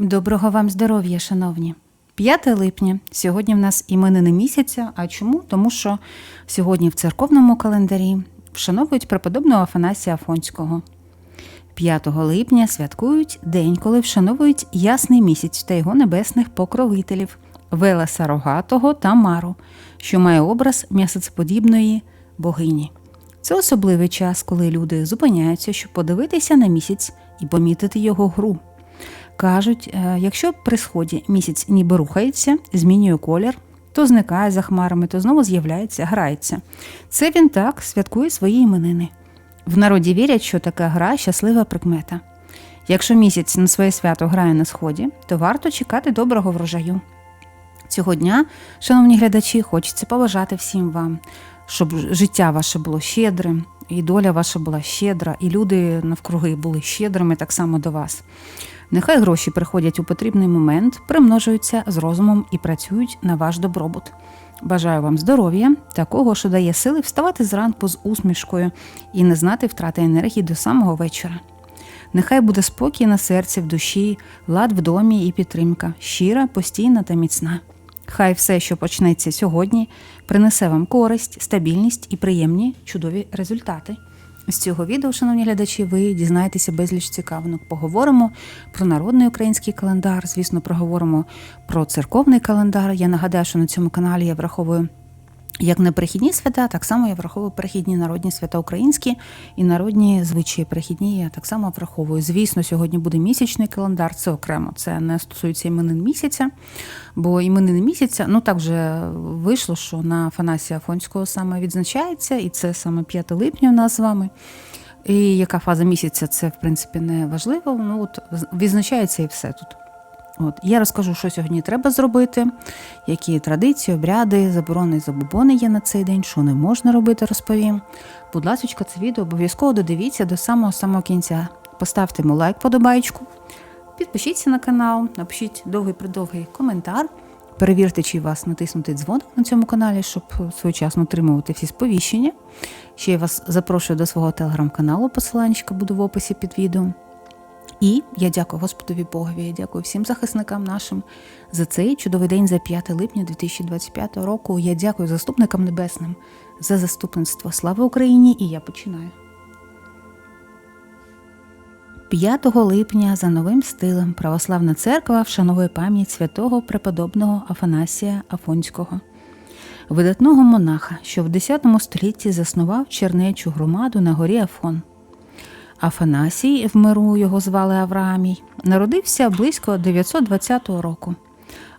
Доброго вам здоров'я, шановні. 5 липня. Сьогодні в нас іменини місяця. А чому? Тому що сьогодні в церковному календарі вшановують преподобного Афанасія Афонського. 5 липня святкують день, коли вшановують ясний місяць та його небесних покровителів Велеса Рогатого та Мару, що має образ м'ясоцеподібної богині. Це особливий час, коли люди зупиняються, щоб подивитися на місяць і помітити його гру. Кажуть, е, якщо при сході місяць ніби рухається, змінює колір, то зникає за хмарами, то знову з'являється, грається. Це він так святкує свої іменини. В народі вірять, що така гра щаслива прикмета. Якщо місяць на своє свято грає на сході, то варто чекати доброго врожаю. Цього дня, шановні глядачі, хочеться побажати всім вам, щоб життя ваше було щедрим, і доля ваша була щедра, і люди навкруги були щедрими так само до вас. Нехай гроші приходять у потрібний момент, примножуються з розумом і працюють на ваш добробут. Бажаю вам здоров'я, такого, що дає сили вставати зранку з усмішкою і не знати втрати енергії до самого вечора. Нехай буде спокій на серці, в душі, лад в домі і підтримка, щира, постійна та міцна. Хай все, що почнеться сьогодні, принесе вам користь, стабільність і приємні чудові результати. З цього відео, шановні глядачі, ви дізнаєтеся безліч цікавинок. Поговоримо про народний український календар. Звісно, проговоримо про церковний календар. Я нагадаю, що на цьому каналі я враховую. Як не перехідні свята, так само я враховую перехідні народні свята українські і народні звичаї перехідні я так само враховую. Звісно, сьогодні буде місячний календар, це окремо. Це не стосується іменин місяця, бо іменини місяця, ну так вже вийшло, що на Афанасія Афонського саме відзначається, і це саме 5 липня у нас з вами. І яка фаза місяця, це в принципі не важливо. Ну от відзначається і все тут. От я розкажу, що сьогодні треба зробити, які традиції, обряди, заборони і забобони є на цей день, що не можна робити, розповім. Будь ласка, це відео обов'язково додивіться до самого самого кінця. Поставте йому лайк, подобайку, підпишіться на канал, напишіть довгий придовгий коментар. Перевірте, чи вас натиснути дзвоник на цьому каналі, щоб своєчасно отримувати всі сповіщення. Ще я вас запрошую до свого телеграм-каналу, посиланчика буде в описі під відео. І я дякую Господові Богові, я дякую всім захисникам нашим за цей чудовий день за 5 липня 2025 року. Я дякую заступникам небесним за заступництво. Слава Україні! І я починаю. 5 липня за новим стилем Православна церква вшановує пам'ять святого преподобного Афанасія Афонського, видатного монаха, що в 10 столітті заснував чернечу громаду на горі Афон. Афанасій, в миру його звали Авраамій, народився близько 920 року,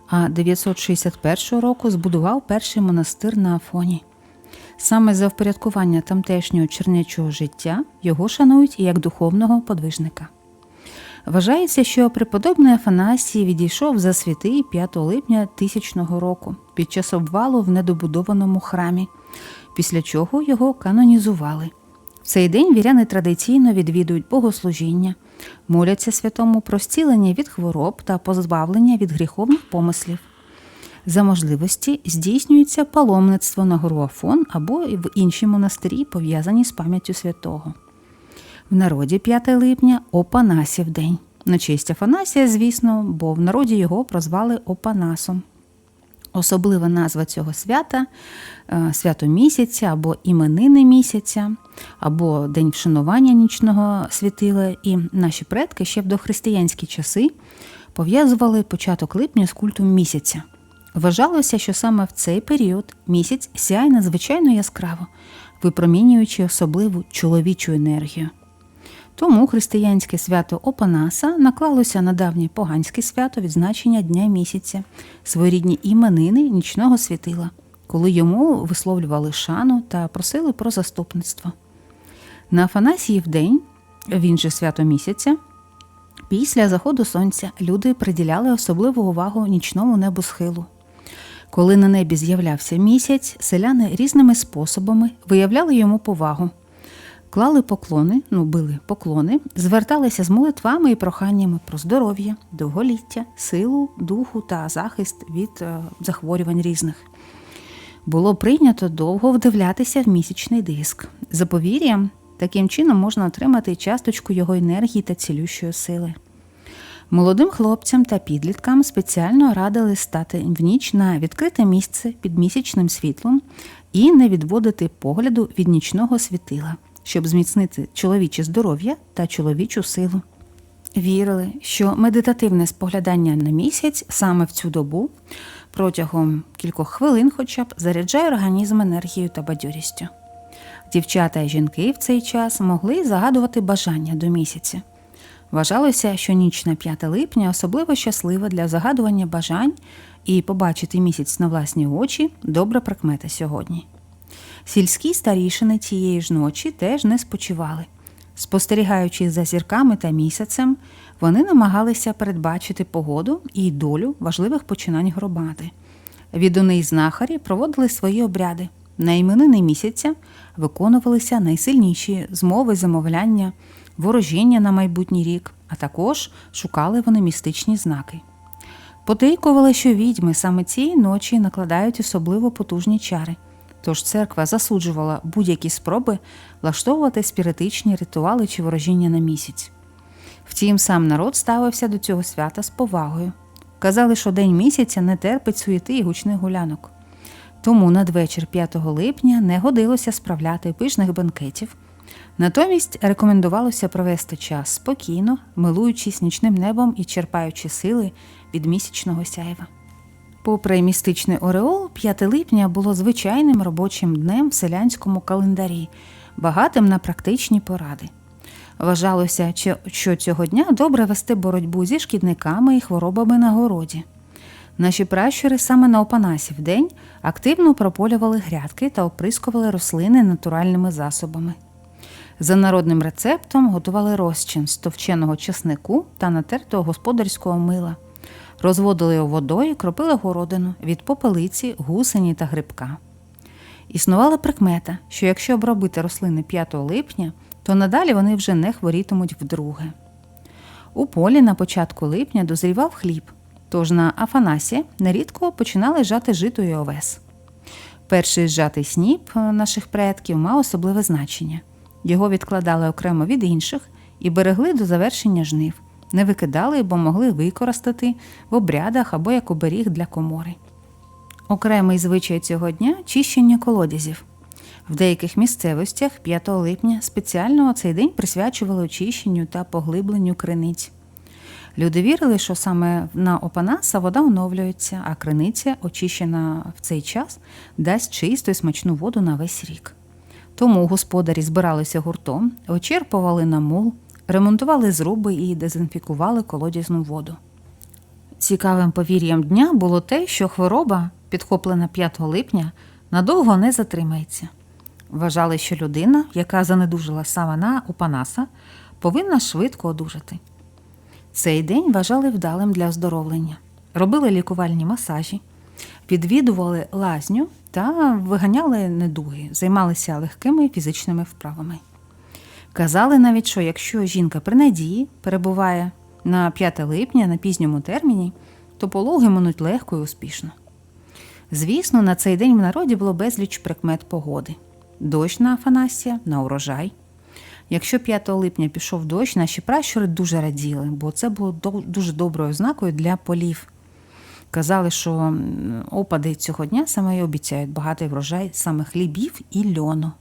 а 961 року збудував перший монастир на Афоні. Саме за впорядкування тамтешнього чернечого життя його шанують як духовного подвижника. Вважається, що преподобний Афанасій відійшов за святий 5 липня 1000 року під час обвалу в недобудованому храмі, після чого його канонізували цей день віряни традиційно відвідують богослужіння, моляться святому про зцілення від хвороб та позбавлення від гріховних помислів. За можливості здійснюється паломництво на гору Афон або в інші монастирі, пов'язані з пам'яттю святого. В народі 5 липня Опанасів день. На честь Афанасія, звісно, бо в народі його прозвали Опанасом. Особлива назва цього свята е, свято місяця або іменини місяця, або День вшанування нічного світила. І наші предки ще в дохристиянські часи пов'язували початок липня з культом місяця. Вважалося, що саме в цей період місяць сяє надзвичайно яскраво, випромінюючи особливу чоловічу енергію. Тому християнське свято Опанаса наклалося на давнє поганське свято відзначення Дня місяця, своєрідні іменини нічного світила, коли йому висловлювали шану та просили про заступництво. На Афанасіїв день, він же свято місяця, після заходу сонця люди приділяли особливу увагу нічному небосхилу. Коли на небі з'являвся місяць, селяни різними способами виявляли йому повагу клали поклони, ну били поклони, зверталися з молитвами і проханнями про здоров'я, довголіття, силу, духу та захист від е, захворювань різних. Було прийнято довго вдивлятися в місячний диск. За повір'ям, таким чином можна отримати часточку його енергії та цілющої сили. Молодим хлопцям та підліткам спеціально радили стати в ніч на відкрите місце під місячним світлом і не відводити погляду від нічного світила, щоб зміцнити чоловіче здоров'я та чоловічу силу. Вірили, що медитативне споглядання на місяць саме в цю добу протягом кількох хвилин, хоча б заряджає організм енергією та бадьорістю. Дівчата і жінки в цей час могли загадувати бажання до місяця. Вважалося, що ніч на 5 липня особливо щаслива для загадування бажань і побачити місяць на власні очі добра прикмета сьогодні. Сільські старішини цієї ж ночі теж не спочивали. Спостерігаючи за зірками та місяцем, вони намагалися передбачити погоду і долю важливих починань громади. Відуни й знахарі проводили свої обряди. На іменини місяця виконувалися найсильніші змови замовляння, ворожіння на майбутній рік, а також шукали вони містичні знаки. Подейкували, що відьми саме цієї ночі накладають особливо потужні чари. Тож церква засуджувала будь-які спроби влаштовувати спіритичні ритуали чи ворожіння на місяць. Втім, сам народ ставився до цього свята з повагою. Казали, що день місяця не терпить суєти і гучних гулянок. Тому надвечір 5 липня не годилося справляти пишних банкетів. Натомість рекомендувалося провести час спокійно, милуючись нічним небом і черпаючи сили від місячного сяєва. Попри містичний Ореол, 5 липня було звичайним робочим днем в селянському календарі, багатим на практичні поради. Вважалося, що цього дня добре вести боротьбу зі шкідниками і хворобами на городі. Наші пращури саме на Опанасів день активно прополювали грядки та оприскували рослини натуральними засобами. За народним рецептом готували розчин з товченого чеснику та натертого господарського мила. Розводили його водою, кропили городину від попелиці, гусені та грибка. Існувала прикмета, що якщо обробити рослини 5 липня, то надалі вони вже не хворітимуть вдруге. У полі на початку липня дозрівав хліб, тож на Афанасі нерідко починали жати жито і овес. Перший зжатий сніп е, наших предків мав особливе значення. Його відкладали окремо від інших і берегли до завершення жнив, не викидали, бо могли використати в обрядах або як оберіг для комори. Окремий звичай цього дня чищення колодязів. В деяких місцевостях 5 липня спеціально цей день присвячували очищенню та поглибленню криниць. Люди вірили, що саме на Опанаса вода оновлюється, а криниця, очищена в цей час, дасть чисту і смачну воду на весь рік. Тому господарі збиралися гуртом, очерпували на мул, ремонтували зруби і дезінфікували колодязну воду. Цікавим повір'ям дня було те, що хвороба, підхоплена 5 липня, надовго не затримається. Вважали, що людина, яка занедужила саме на Опанаса, повинна швидко одужати. Цей день вважали вдалим для оздоровлення. Робили лікувальні масажі, відвідували лазню та виганяли недуги, займалися легкими фізичними вправами. Казали навіть, що якщо жінка при надії перебуває на 5 липня на пізньому терміні, то пологи минуть легко і успішно. Звісно, на цей день в народі було безліч прикмет погоди: дощ на Афанасія, на урожай. Якщо 5 липня пішов дощ, наші пращури дуже раділи, бо це було дуже доброю ознакою для полів. Казали, що опади цього дня саме і обіцяють багатий врожай саме хлібів і льону.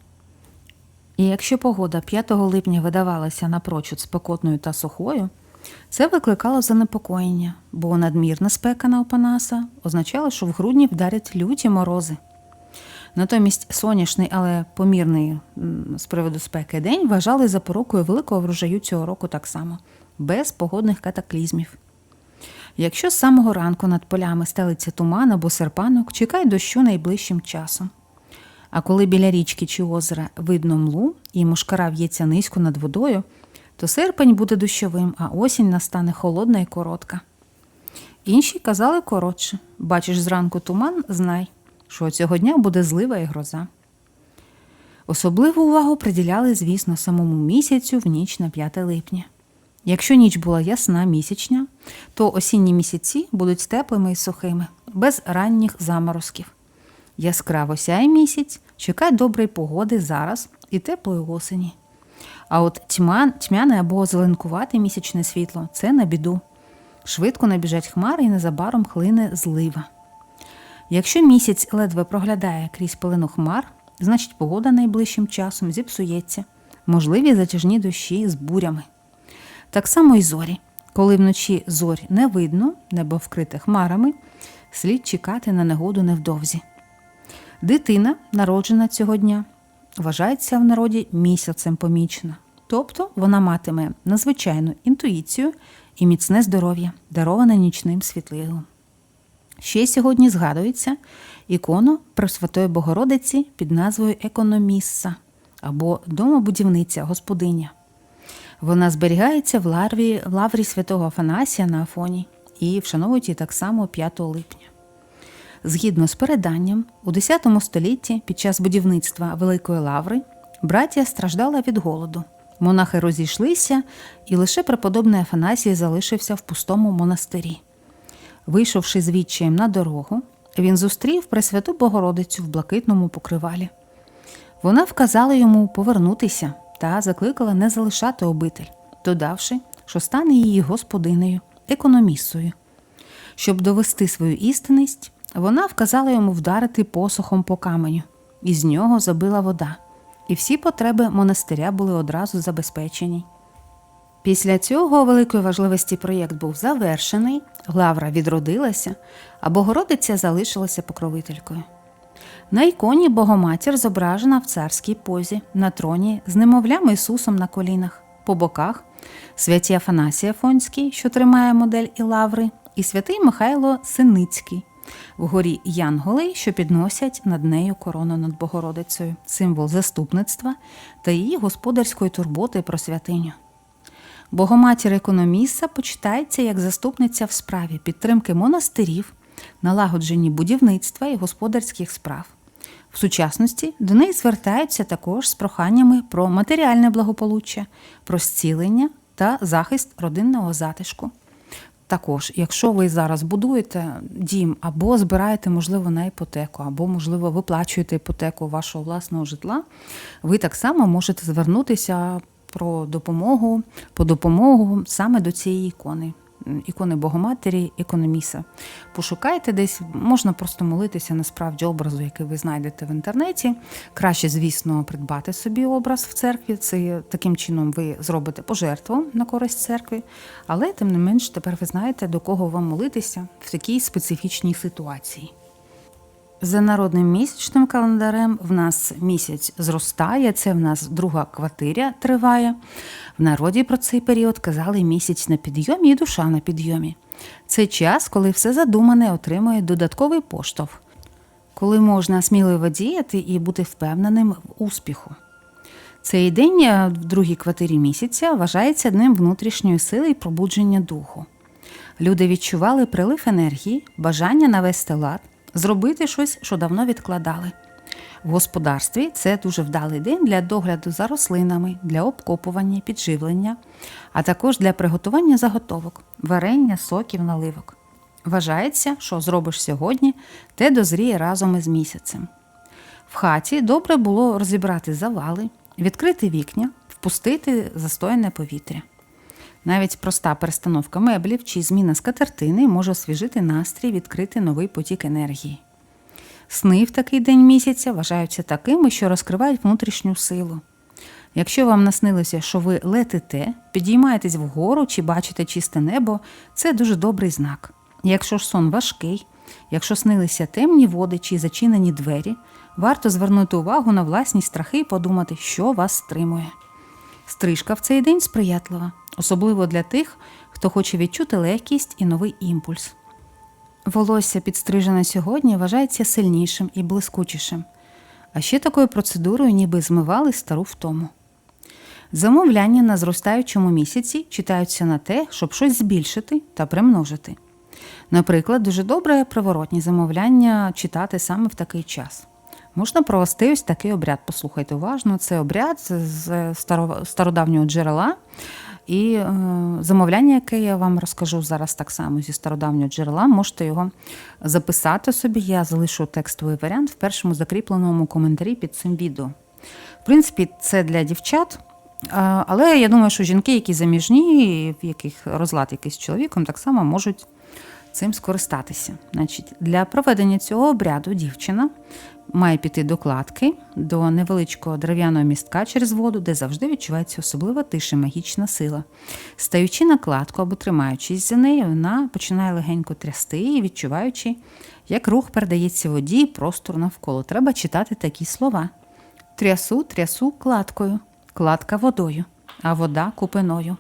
І якщо погода 5 липня видавалася напрочуд спекотною та сухою, це викликало занепокоєння, бо надмірна спека на Опанаса означала, що в грудні вдарять люті морози. Натомість сонячний, але помірний з приводу спеки день вважали запорукою великого врожаю цього року так само, без погодних катаклізмів. Якщо з самого ранку над полями стелиться туман або серпанок, чекай дощу найближчим часом. А коли біля річки чи озера видно млу і мушкара в'ється низько над водою, то серпень буде дощовим, а осінь настане холодна і коротка. Інші казали коротше бачиш зранку туман, знай, що цього дня буде злива і гроза. Особливу увагу приділяли, звісно, самому місяцю в ніч на 5 липня. Якщо ніч була ясна місячня, то осінні місяці будуть теплими і сухими, без ранніх заморозків. Яскраво сяє місяць, чекай доброї погоди зараз і теплої осені. А от тьмяне або зеленкувате місячне світло це на біду. Швидко набіжать хмари і незабаром хлине злива. Якщо місяць ледве проглядає крізь пелену хмар, значить погода найближчим часом зіпсується, можливі затяжні дощі з бурями. Так само і зорі. Коли вночі зорь не видно, небо вкрите хмарами, слід чекати на негоду невдовзі. Дитина, народжена цього дня, вважається в народі місяцем помічна, тобто вона матиме надзвичайну інтуїцію і міцне здоров'я, дароване нічним світлилом. Ще сьогодні згадується ікону Пресвятої Богородиці під назвою Економісса або домобудівниця господиня. Вона зберігається в лаврі, в лаврі святого Афанасія на Афоні і вшановують її так само 5 липня. Згідно з переданням, у X столітті під час будівництва Великої лаври братія страждала від голоду. Монахи розійшлися, і лише преподобний Афанасій залишився в пустому монастирі. Вийшовши з відчаєм на дорогу, він зустрів Пресвяту Богородицю в блакитному покривалі. Вона вказала йому повернутися та закликала не залишати обитель, додавши, що стане її господинею, економісою. Щоб довести свою істинність, вона вказала йому вдарити посохом по каменю, і з нього забила вода, і всі потреби монастиря були одразу забезпечені. Після цього великої важливості проєкт був завершений, лавра відродилася, а Богородиця залишилася покровителькою. На іконі Богоматір зображена в царській позі на троні з немовлям Ісусом на колінах, по боках святі Афанасій Афонський, що тримає модель і лаври, і святий Михайло Синицький, вгорі Янголи, що підносять над нею корону над Богородицею, символ заступництва та її господарської турботи про святиню. Богоматір економіса почитається як заступниця в справі підтримки монастирів, налагодженні будівництва і господарських справ. В сучасності до неї звертаються також з проханнями про матеріальне благополуччя, про зцілення та захист родинного затишку. Також, якщо ви зараз будуєте дім або збираєте, можливо, на іпотеку, або, можливо, виплачуєте іпотеку вашого власного житла, ви так само можете звернутися про допомогу, по допомогу саме до цієї ікони. Ікони Богоматері, ікономіса. Пошукайте десь, можна просто молитися насправді образу, який ви знайдете в інтернеті. Краще, звісно, придбати собі образ в церкві. Це таким чином ви зробите пожертву на користь церкви, але тим не менш тепер ви знаєте, до кого вам молитися в такій специфічній ситуації. За народним місячним календарем в нас місяць зростає, це в нас друга квартиря триває. В народі про цей період казали місяць на підйомі і душа на підйомі. Це час, коли все задумане отримує додатковий поштовх, коли можна сміливо діяти і бути впевненим в успіху. Цей день в другій квартирі місяця вважається днем внутрішньої сили і пробудження духу. Люди відчували прилив енергії, бажання навести лад зробити щось, що давно відкладали. В господарстві це дуже вдалий день для догляду за рослинами, для обкопування, підживлення, а також для приготування заготовок, варення, соків, наливок. Вважається, що зробиш сьогодні, те дозріє разом із місяцем. В хаті добре було розібрати завали, відкрити вікня, впустити застояне повітря. Навіть проста перестановка меблів чи зміна скатертини може освіжити настрій, відкрити новий потік енергії. Сни в такий день місяця вважаються такими, що розкривають внутрішню силу. Якщо вам наснилося, що ви летите, підіймаєтесь вгору чи бачите чисте небо, це дуже добрий знак. Якщо ж сон важкий, якщо снилися темні води чи зачинені двері, варто звернути увагу на власні страхи і подумати, що вас стримує. Стрижка в цей день сприятлива, особливо для тих, хто хоче відчути легкість і новий імпульс. Волосся підстрижене сьогодні вважається сильнішим і блискучішим, а ще такою процедурою ніби змивали стару втому. Замовляння на зростаючому місяці читаються на те, щоб щось збільшити та примножити. Наприклад, дуже добре приворотні замовляння читати саме в такий час. Можна провести ось такий обряд. Послухайте уважно, це обряд з стародавнього джерела. І е, замовляння, яке я вам розкажу зараз так само зі стародавнього джерела, можете його записати собі. Я залишу текстовий варіант в першому закріпленому коментарі під цим відео. В принципі, це для дівчат, Але я думаю, що жінки, які заміжні, в яких розлад якийсь чоловіком, так само можуть цим скористатися. Значить, Для проведення цього обряду дівчина має піти до кладки, до невеличкого дерев'яного містка через воду, де завжди відчувається особлива тиша, магічна сила. Стаючи на кладку або тримаючись за нею, вона починає легенько трясти і відчуваючи, як рух передається воді і простор навколо. Треба читати такі слова: трясу, трясу кладкою, кладка водою, а вода купиною,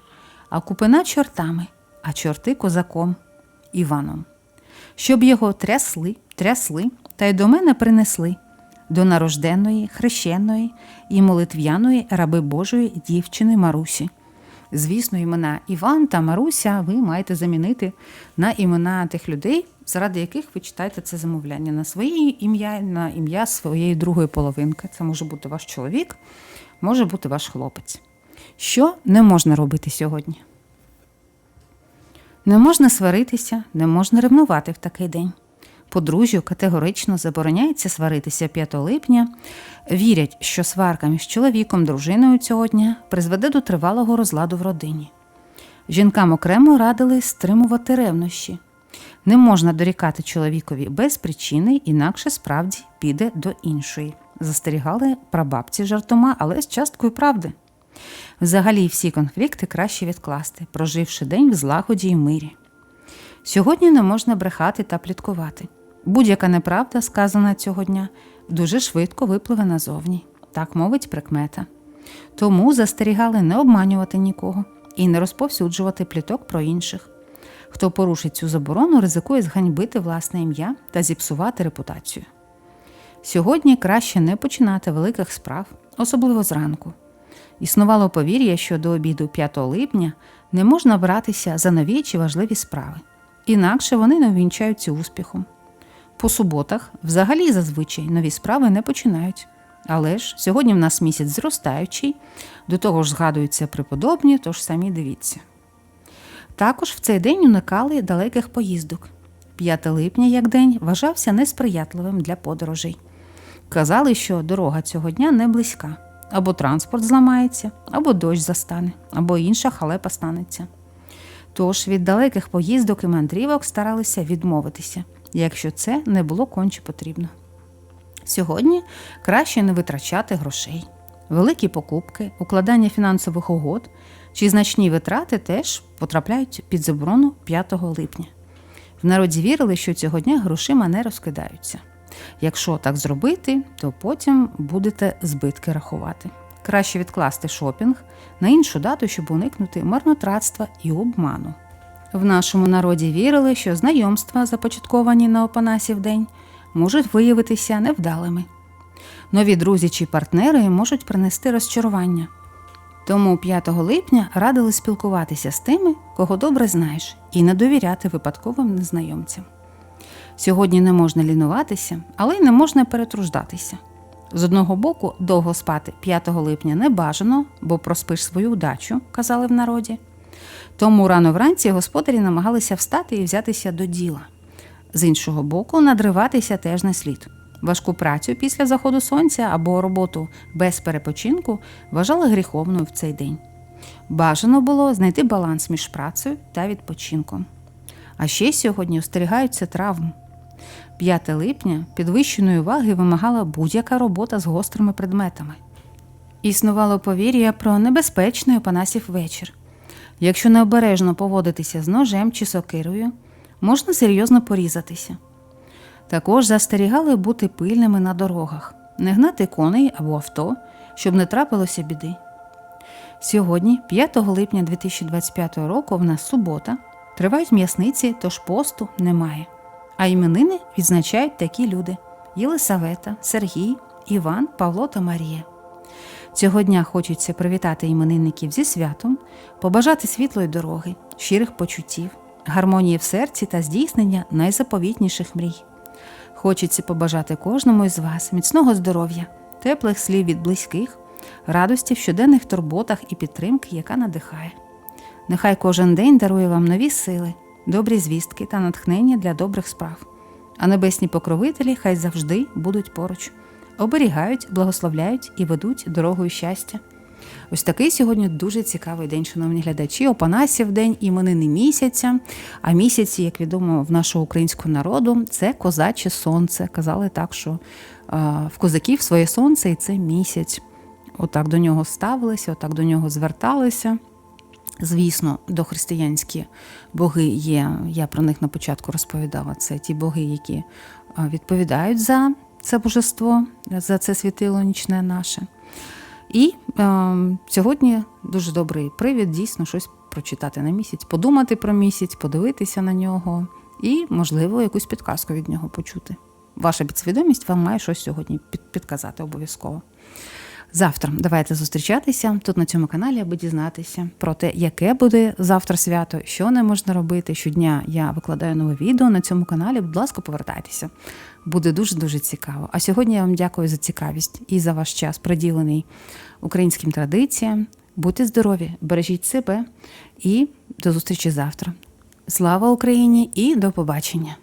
а купина чортами, а чорти козаком Іваном. Щоб його трясли, трясли та й до мене принесли до нарожденної, хрещеної і молитв'яної раби Божої дівчини Марусі. Звісно, імена Іван та Маруся ви маєте замінити на імена тих людей, заради яких ви читаєте це замовляння на своє ім'я, на ім'я своєї другої половинки. Це може бути ваш чоловік, може бути ваш хлопець. Що не можна робити сьогодні? Не можна сваритися, не можна ревнувати в такий день. Подружжю категорично забороняється сваритися 5 липня. Вірять, що сварка між чоловіком, дружиною цього дня призведе до тривалого розладу в родині. Жінкам окремо радили стримувати ревнощі. Не можна дорікати чоловікові без причини, інакше справді піде до іншої. Застерігали прабабці жартома, але з часткою правди. Взагалі всі конфлікти краще відкласти, проживши день в злагоді й мирі. Сьогодні не можна брехати та пліткувати. Будь-яка неправда, сказана цього дня, дуже швидко випливе назовні, так мовить прикмета. Тому застерігали не обманювати нікого і не розповсюджувати пліток про інших. Хто порушить цю заборону, ризикує зганьбити власне ім'я та зіпсувати репутацію. Сьогодні краще не починати великих справ, особливо зранку. Існувало повір'я, що до обіду 5 липня не можна братися за нові чи важливі справи, інакше вони не увінчаються успіхом. По суботах взагалі зазвичай нові справи не починають. Але ж сьогодні в нас місяць зростаючий, до того ж згадуються преподобні, тож самі дивіться. Також в цей день уникали далеких поїздок. 5 липня, як день, вважався несприятливим для подорожей. Казали, що дорога цього дня не близька, або транспорт зламається, або дощ застане, або інша халепа станеться. Тож від далеких поїздок і мандрівок старалися відмовитися, якщо це не було конче потрібно. Сьогодні краще не витрачати грошей. Великі покупки, укладання фінансових угод чи значні витрати теж потрапляють під заборону 5 липня. В народі вірили, що цього дня грошима не розкидаються. Якщо так зробити, то потім будете збитки рахувати. Краще відкласти шопінг на іншу дату, щоб уникнути марнотратства і обману. В нашому народі вірили, що знайомства, започатковані на Опанасів день, можуть виявитися невдалими. Нові друзі чи партнери можуть принести розчарування. Тому 5 липня радили спілкуватися з тими, кого добре знаєш, і не довіряти випадковим незнайомцям. Сьогодні не можна лінуватися, але й не можна перетруждатися. З одного боку, довго спати 5 липня не бажано, бо проспиш свою удачу, казали в народі. Тому рано вранці господарі намагалися встати і взятися до діла. З іншого боку, надриватися теж не слід. Важку працю після заходу сонця або роботу без перепочинку вважали гріховною в цей день. Бажано було знайти баланс між працею та відпочинком. А ще сьогодні остерігаються травм. 5 липня підвищеної уваги вимагала будь-яка робота з гострими предметами. Існувало повір'я про небезпечний опанасів вечір. Якщо необережно поводитися з ножем чи сокирою, можна серйозно порізатися. Також застерігали бути пильними на дорогах, не гнати коней або авто, щоб не трапилося біди. Сьогодні, 5 липня 2025 року, в нас субота, тривають м'ясниці, тож посту немає. А іменини відзначають такі люди: Єлисавета, Сергій, Іван, Павло та Марія. Цього дня хочеться привітати іменинників зі святом, побажати світлої дороги, щирих почуттів, гармонії в серці та здійснення найзаповітніших мрій. Хочеться побажати кожному із вас міцного здоров'я, теплих слів від близьких, радості в щоденних турботах і підтримки, яка надихає. Нехай кожен день дарує вам нові сили, добрі звістки та натхнення для добрих справ. А небесні покровителі хай завжди будуть поруч, оберігають, благословляють і ведуть дорогою щастя. Ось такий сьогодні дуже цікавий день, шановні глядачі. Опанасів день іменини місяця. А місяці, як відомо, в нашого українського народу це козаче сонце. Казали так, що в козаків своє сонце і це місяць. Отак до нього ставилися, отак до нього зверталися. Звісно, дохристиянські боги є. Я про них на початку розповідала. Це ті боги, які відповідають за це божество, за це світило нічне наше. І е, сьогодні дуже добрий привід дійсно щось прочитати на місяць, подумати про місяць, подивитися на нього і, можливо, якусь підказку від нього почути. Ваша підсвідомість вам має щось сьогодні підказати обов'язково. Завтра давайте зустрічатися тут на цьому каналі, аби дізнатися про те, яке буде завтра свято, що не можна робити. Щодня я викладаю нове відео на цьому каналі. Будь ласка, повертайтеся. Буде дуже дуже цікаво. А сьогодні я вам дякую за цікавість і за ваш час, приділений українським традиціям. Будьте здорові, бережіть себе і до зустрічі завтра. Слава Україні і до побачення!